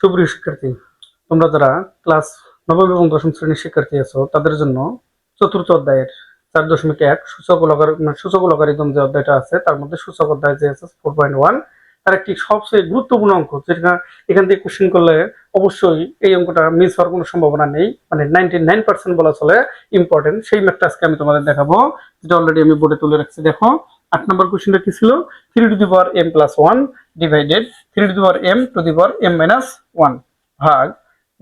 সুপ্রিয় শিক্ষার্থী, তোমরা যারা ক্লাস নবম এবং দশম শ্রেণির শিক্ষার্থী আছো, তাদের জন্য চতুর্থ অধ্যায়ের চার দশমিক এক সূচক মানে সূচক লগারিদম যে অধ্যায়টা আছে, তার মধ্যে সূচক অধ্যায় যে আছে ফোর পয়েন্ট ওয়ান তার একটি সবচেয়ে গুরুত্বপূর্ণ অঙ্ক, যেটা এখান থেকে কোশ্চেন করলে অবশ্যই এই অঙ্কটা মিস হওয়ার কোনো সম্ভাবনা নেই। মানে নাইনটি নাইন পার্সেন্ট বলা চলে ইম্পর্টেন্ট সেই ম্যাথটা আজকে আমি তোমাদের দেখাবো, যেটা অলরেডি আমি বোর্ডে তুলে রাখছি, দেখো। আট নম্বর কোশ্চেনটা কি ছিল? Three to the power m plus one divided three to the power m two the power m minus one ভাগ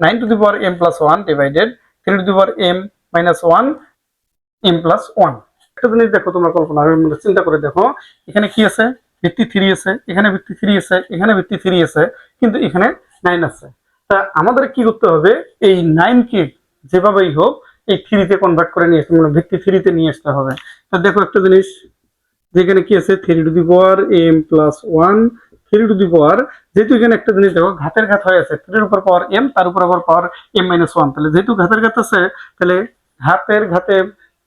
nine to the power m plus one divided three to the power m minus one m plus one একটা জিনিস দেখো, তোমরা কল্পনা চিন্তা করে দেখো, এখানে কি আছে? ভিত্তি থ্রি আছে, এখানে ভিত্তি থ্রি আছে, এখানে ভিত্তি থ্রি আছে, কিন্তু এখানে নাইন আছে। তা আমাদের কি করতে হবে? এই নাইন কে যেভাবেই হোক, এই থ্রিতে কনভার্ট করে নিয়ে আসতে মানে ভিত্তি থ্রিতে নিয়ে আসতে হবে। তা দেখো একটা জিনিস যেখানে কি আছে? Three to the power m plus one three to the power যেহেতু এখানে একটা জিনিস দেখো, ঘাতের ঘাত হয়ে আছে থ্রির উপর পাওয়ার এম তার উপর আবার পাওয়ার এম মাইনাস ওয়ান তাহলে যেহেতু ঘাতের ঘাত আছে, তাহলে ঘাতের ঘাতে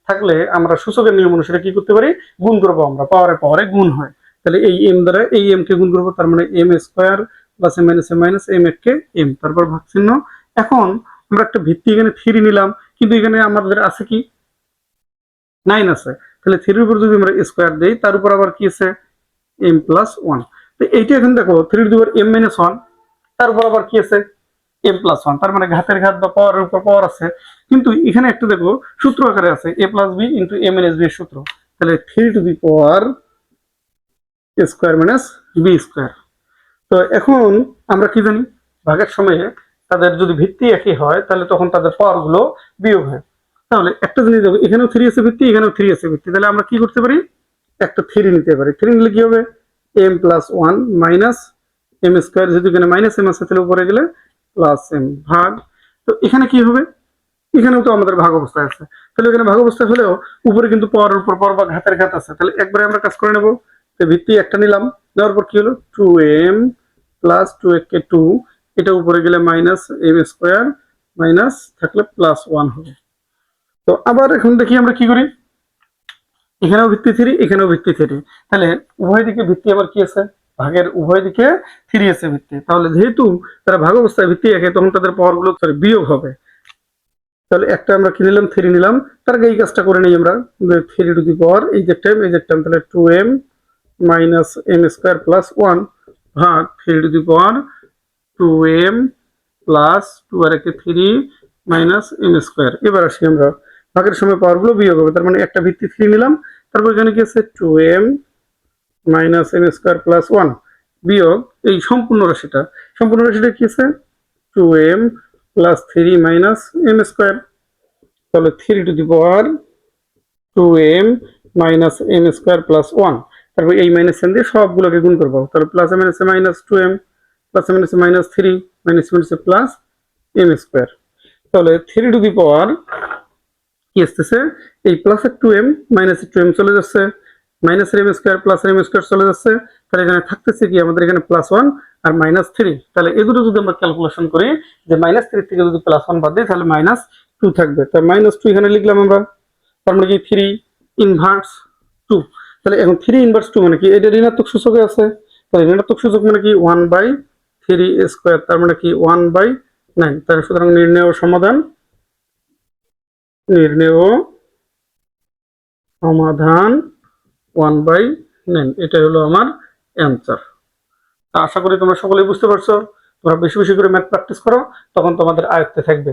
থাকলে আমরা সূচকের নিয়ম অনুসারে কি করতে পারি? গুণ করব আমরা পাওয়ারে পাওয়ারে গুণ হয়। তাহলে এই এম দ্বারা, এই এম কে গুণ করব, তার মানে m square plus m minus m minus m কে এম তারপর ভাগ চিহ্ন এখন আমরা একটা ভিত্তি এখানে থ্রি নিলাম, কিন্তু এখানে আমাদের আছে কি? নাইন আছে। তাহলে থ্রির উপর যদি আমরা স্কোয়ার দিই, তার উপর আবার কি আছে? এম প্লাস ওয়ান তো এইটা এখন দেখো থ্রির উপর এম মাইনাস ওয়ান তার উপর আবার কি আছে? এম প্লাস ওয়ান তার মানে ঘাতের ঘাত বা পাওয়ারের উপর পাওয়ার আছে। কিন্তু এখানে একটা দেখো, সূত্র আকারে আছে A plus B into M S B এর সূত্র। তাহলে three to the power square minus B square তো এখন আমরা কি জানি? ভাগের সময়ে তাদের যদি ভিত্তি একই হয়, তাহলে তখন তাদের পাওয়ারগুলো বিয়োগ হয়। তাহলে একটা জিনিস দেখো, এখানেও থ্রি আছে ভিত্তি, এখানেও থ্রি আছে ভিত্তি। তাহলে আমরা কি করতে পারি? একটা থ্রি নিতে পারি। থ্রি নিলে কি হবে? M plus one minus m square যেহেতু এখানে মাইনাস এম আছে, তাহলে উপরে গেলে প্লাস এম ভাগ। তো এখানে কি হবে? এখানেও তো আমাদের ভাগ অবস্থায় আছে। তাহলে এখানে ভাগ অবস্থায় হলেও উপরে কিন্তু পাওয়ার উপর পাওয়ার বা ঘাতের ঘাত আছে। তাহলে একবারে আমরা কাজ করে নেব। তো ভিত্তি একটা নিলাম। নেওয়ার পর কি হলো? টু এম প্লাস টু কে টু এটা উপরে গেলে মাইনাস এম স্কোয়ার মাইনাস থাকলে প্লাস ওয়ান হবে। তো আবার এখন দেখি আমরা কি করি? এখানেও ভিত্তি থ্রি এখানেও ভিত্তি থ্রি। তাহলে উভয় দিকে ভিত্তি আবার কি আছে? ভাগের উভয় দিকে থ্রি আছে ভিত্তি। তাহলে যেহেতু তারা ভাগ অবস্থায় ভিত্তি একে তখন তাদের পাওয়ারগুলো sorry, বিয়োগ হবে। তাহলে একটা আমরা কি নিলাম? থ্রি নিলাম। তার আগে এই কাজটা করে নিই আমরা। থ্রি টু দি পাওয়ার এই যে টাইম এই যে টাইম তাহলে two m minus m square plus one ভাগ three to the power two m plus two আর একে থ্রি মাইনাস এম স্কোয়ার। এবার আসি আমরা ভাগের সময় পাওয়ারগুলো বিয়োগ হবে। তার মানে একটা ভিত্তি থ্রি নিলাম, তারপর এখানে কি আছে? Two m minus m square plus one বিয়োগ এই সম্পূর্ণ রাশিটা। সম্পূর্ণ রাশিটা কি আছে? Two m plus three minus m square তাহলে three to the power two m minus m square plus one তারপর এই মাইনাস এন দিয়ে সবগুলোকে গুণ করব। তাহলে plus m এনএসে minus two m plus m এনএসে minus three minus m এনএসে plus m square তাহলে থ্রি টু দি পাওয়ার কি আসতেছে? এই plus two m minus two m চলে যাচ্ছে। Minus m square plus m square চলে যাচ্ছে। তাহলে এখানে থাকতেছে কি? আমাদের এখানে প্লাস ওয়ান আর মাইনাস থ্রি তাহলে দুটো যদি আমরা ক্যালকুলেশন করি, যে মাইনাস থ্রি থেকে যদি প্লাস ওয়ান বাদ দিই, তাহলে মাইনাস টু থাকবে। তাই মাইনাস টু এখানে লিখলাম আমরা। তার মানে কি? থ্রি ইনভার্স টু তাহলে এখন থ্রি ইনভার্স টু মানে কি? এটা ঋণাত্মক সূচকে আছে। তাহলে ঋণাত্মক সূচক মানে কি? ওয়ান বাই থ্রি স্কোয়ার তার মানে কি? ওয়ান বাই নাইন তাহলে সুতরাং নির্ণয় সমাধান নির্ণেয় সমাধান ওয়ান বাই নাইন এটাই হলো আমার অ্যান্সার আশা করি তোমরা সকলেই বুঝতে পারছ। তোমরা বেশি বেশি করে ম্যাথ প্র্যাকটিস করো, তখন তোমাদের আয়ত্তে থাকবে।